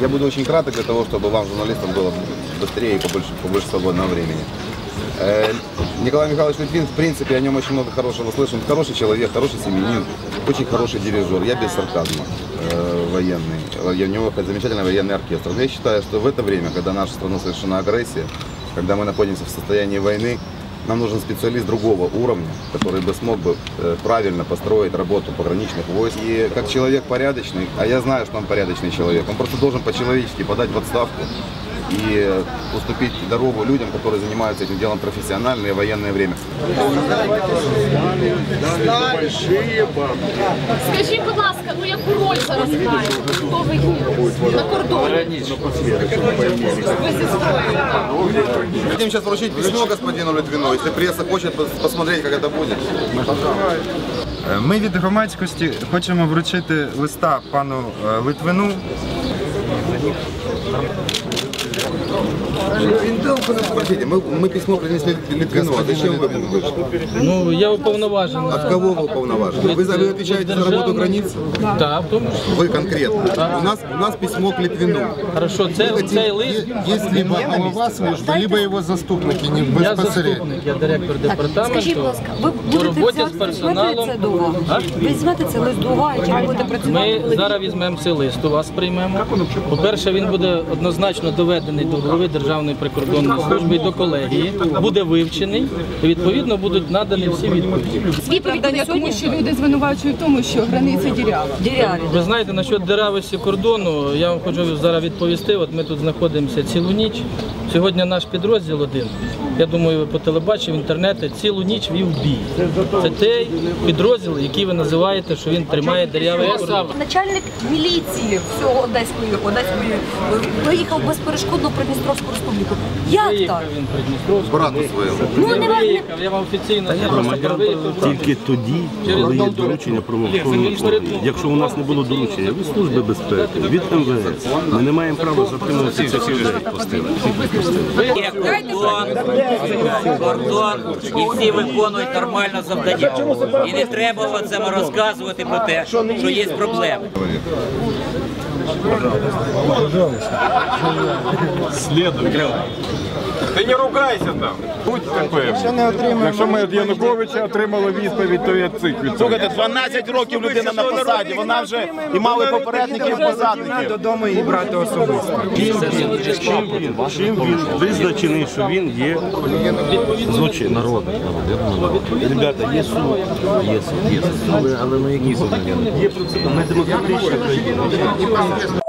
Я буду очень краток для того, чтобы вам, журналистам, было быстрее и побольше, побольше свободного времени. Э, Николай Михайлович Литвин, в принципе, о нем очень много хорошего слышим. Хороший человек, хороший семьянин, очень хороший дирижер. Я без сарказма э, военный. Я, у него замечательный военный оркестр. Но я считаю, что в это время, когда наша страна совершена агрессия, когда мы находимся в состоянии войны, нам нужен специалист другого уровня, который бы смог бы э, правильно построить работу пограничных войск. И как человек порядочный, а я знаю, что он порядочный человек, он просто должен по-человечески подать в отставку и э, уступить дорогу людям, которые занимаются этим делом профессионально и в военное время. Скажіть, будь ласка, ну яку роль зараз грає? Хто ви є? на кордоні? Ви зі зброєю. так? Хотим сейчас вручить письмо господину Литвину. Если пресса хочет пос- посмотреть, как это будет. Е, Ми від громадськості хочемо вручити листа пану е, Литвину. Простите, мы, мы письмо принесли Литвину. А зачем вы ему вышли? Ну, я уповноважений. От кого вы уполноважены? Вы, за- вы отвечаете за работу границ? Так, в тому числі. Вы конкретно. У нас, у нас письмо к Литвину. Хорошо, це, цей лист. Есть либо голова служби, либо його заступники не Я безпосередньо. заступник, я директор департаменту. Скажіть, будь ласка, ви по будете роботі з взяти персоналом. візьмете це до уваги? А? Ви візьмете це лист до уваги, чи ви будете працювати? Ми зараз візьмемо цей лист, у вас приймемо. По-перше, він буде однозначно доведений до голови Державної прикордонної служби і до колегії, буде вивчений і відповідно будуть надані всі відповіді. Виправдання тому, що люди звинувачують в тому, що границя дірява. Діряві. Ви знаєте, насчет деравості кордону, я вам хочу зараз відповісти. От ми тут знаходимося цілу ніч. Сьогодні наш підрозділ один. Я думаю, ви по телебаченню, в інтернеті цілу ніч вів бій. Це той підрозділ, який ви називаєте, що він тримає дерев'яний кордон. Начальник міліції всього Одеської Одеської е, виїхав безперешкодно в Придністровську республіку. Як так? він Придністровську. Брату своему. Ну Не не важливо. я вам офіційно. Тільки тоді, коли є доручення правоохоронних органів. Якщо у нас не було доручення від Служби безпеки, від МВС, ми не маємо права затримувати цих людей. Є кордон, кордон, і всі виконують нормально завдання. І не треба оцим розказувати про те, що є проблеми. Пожалуйста. Пожалуйста. Следуй. Ти не ругайся там. Будь терпим. Якщо ми від Януковича отримали відповідь, то я цих відповідь. Слухайте, 12 років людина на посаді, вона вже і мали попередників позадників. Додому і брати особисто. Чим він, чим він визначений, що він є злочин народу? Ребята, є суд, є суд, є суд. Але ну які суд? Є. Ми демократична країна.